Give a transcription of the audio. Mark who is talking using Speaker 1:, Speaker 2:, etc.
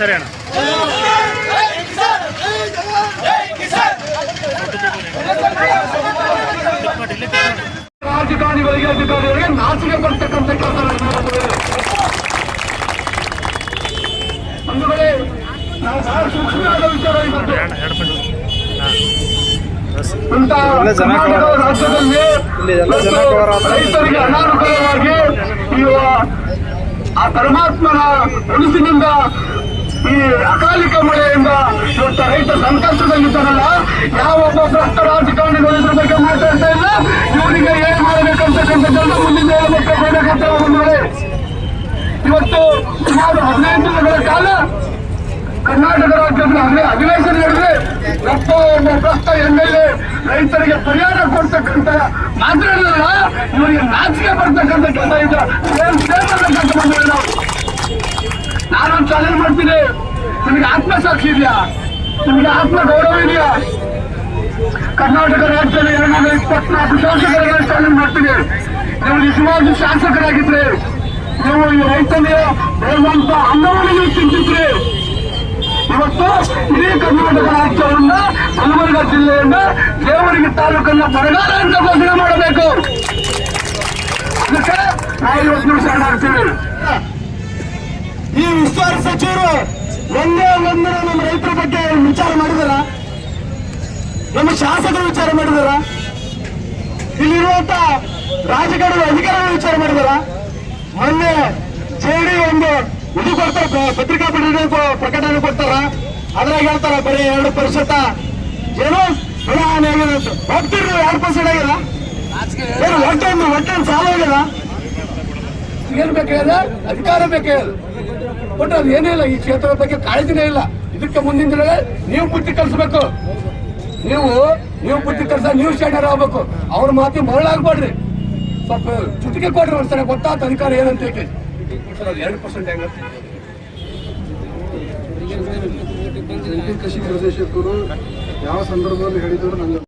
Speaker 1: ಸರಿ ಅಣ್ಣ.
Speaker 2: ರಾಜಕಾರಣಿಗಳಿಗೆ ಅಧಿಕಾರಿಗಳಿಗೆ ನಾಚಿಕೆ ಬರ್ತಕ್ಕಂಥ ಕೆಲಸ ಒಂದು ವೇಳೆ ನಾವು ಬಹಳ ಸೂಕ್ಷ್ಮವಾದ ವಿಚಾರ ರೈತರಿಗೆ ಅನಾನುಕೂಲವಾಗಿ ಈ ಆ ಪರಮಾತ್ಮನ ಉಳಿಸಿನಿಂದ ಈ ಅಕಾಲಿಕ ಮಳೆಯಿಂದ ಇವತ್ತು ರೈತ ಸಂಕಷ್ಟದಲ್ಲಿದ್ದಾರಲ್ಲ ಯಾವೊಬ್ಬ ಭ್ರಷ್ಟ ರಾಜಕಾರಣಿಗಳು ಇದ್ರ ಬಗ್ಗೆ ಮಾತಾಡ್ತಾ ಇಲ್ಲ. ಇವರಿಗೆ ಏನ್ ಮಾಡಬೇಕಂತಕ್ಕಂಥದ್ದನ್ನು ಮುಂದಿನ ಹೇಳಬೇಕಾಗತ್ತೆ ಒಂದು ವೇಳೆ ಇವತ್ತು ಸುಮಾರು ಹದಿನೈದು ದಿನಗಳ ಕಾಲ ಕರ್ನಾಟಕ ರಾಜ್ಯದಲ್ಲಿ ಅಧಿವೇಶನ ನಡೆದ್ರೆ ಒಬ್ಬ ಒಬ್ಬ ಭ್ರಷ್ಟ ಎಂ ಎಲ್ ಎ ರೈತರಿಗೆ ಪರಿಹಾರ ಕೊಡ್ತಕ್ಕಂಥ ಮಾತ್ರ ಇವರಿಗೆ ನಾಚಿಕೆ ಬರ್ತಕ್ಕಂಥ ಕೆಲಸ ಇದೆ. ಸೇಮ್ ಸೇಮ್ ನಿಮಗೆ ನಿಮ್ಗೆ ಆತ್ಮ ಗೌರವ ಇದೆಯಾ? ಕರ್ನಾಟಕ ರಾಜ್ಯದ ಎರಡು ನೂರ ಇಪ್ಪತ್ನಾಲ್ಕು ಶಾಸಕರಿಗೆ ಸ್ಥಾನ ಮಾಡ್ತೀವಿ. ನೀವು ನಿಜವಾದ ಶಾಸಕರಾಗಿದ್ರೆ, ನೀವು ಈ ರೈತನೇ ಬರುವಂತ ಅನ್ನವನ್ನು ನೀವು ಇವತ್ತು ಇಡೀ ಕರ್ನಾಟಕ ರಾಜ್ಯವನ್ನ ಗುಲ್ಬರ್ಗ ಜಿಲ್ಲೆಯನ್ನ ದೇವರಿಗೆ ತಾಲೂಕನ್ನ ಬರಗಾಲ ಅಂತ ಘೋಷಣೆ ಮಾಡಬೇಕು. ಅದಕ್ಕೆ ನಾವು ಇವತ್ತು ಶರಣಾಗ್ತೀವಿ
Speaker 3: ಈ ವಿಸ್ತಾರ ಸಚಿವರು ಒಂದೇ ಒಂದಿನ ನಮ್ಮ ರೈತರ ಬಗ್ಗೆ ವಿಚಾರ ಮಾಡಿದಾರ? ನಮ್ಮ ಶಾಸಕರು ವಿಚಾರ ಮಾಡಿದಾರ? ಇಲ್ಲಿರುವಂತ ರಾಜಕಾರಣದ ಅಧಿಕಾರಿಗಳು ವಿಚಾರ ಮಾಡಿದಾರ? ಮೊನ್ನೆ ಜೆಡಿ ಒಂದು ಇದು ಕೊಡ್ತಾರ ಪತ್ರಿಕಾ ಪ್ರಕಟಣೆ ಪ್ರಕಟಣೆ ಕೊಡ್ತಾರ. ಅದ್ರಾಗ ಹೇಳ್ತಾರ, ಬರೀ ಎರಡು ಪ್ರತಿಶತ ಏನೋ ಅಂತ. ಹೋಗ್ತೀರಿ ಎರಡು ಪರ್ಸೆಂಟ್ ಆಗ್ಯದ ಏನು ಒಟ್ಟೆ ಒಂದು ಒಂದು ಸಾಲ ಆಗ್ಯದ
Speaker 2: ಏನ್ ಬೇಕಾಗಿದೆ ಅಧಿಕಾರ ಬೇಕಾಗಿದೆ ಬಟ್ ಅದು ಏನೇ ಇಲ್ಲ ಈ ಕ್ಷೇತ್ರದ ಬಗ್ಗೆ ಕಾಳಜಿನೇ ಇಲ್ಲ. ಇದಕ್ಕೆ ಮುಂದಿನ ದಿನ ನೀವು ಬುದ್ಧಿ ಕಲಿಸ್ಬೇಕು. ನೀವು ನೀವು ಬುದ್ಧಿ ಕಲ್ಸ ನೀವು ಸ್ಟ್ಯಾಂಡರ್ ಆಗ್ಬೇಕು. ಅವ್ರ ಮಾತಿ ಮರಳಾಗ್ಬೇಡ್ರಿ. ಸ್ವಲ್ಪ ಚುಟಿಕೆ ಕೊಡ್ರಿ ಒಂದ್ಸಲ ಗೊತ್ತಾತ ಅಧಿಕಾರ ಏನಂತ ಹೇಳಿ. ಎರಡು ಪರ್ಸೆಂಟ್ ಹೆಂಗತ್ತೆ
Speaker 4: ಕೃಷಿ ನಿರ್ದೇಶಕರು ಯಾವ ಸಂದರ್ಭದಲ್ಲಿ ಹೇಳಿದ್ರು ನಂಗೆ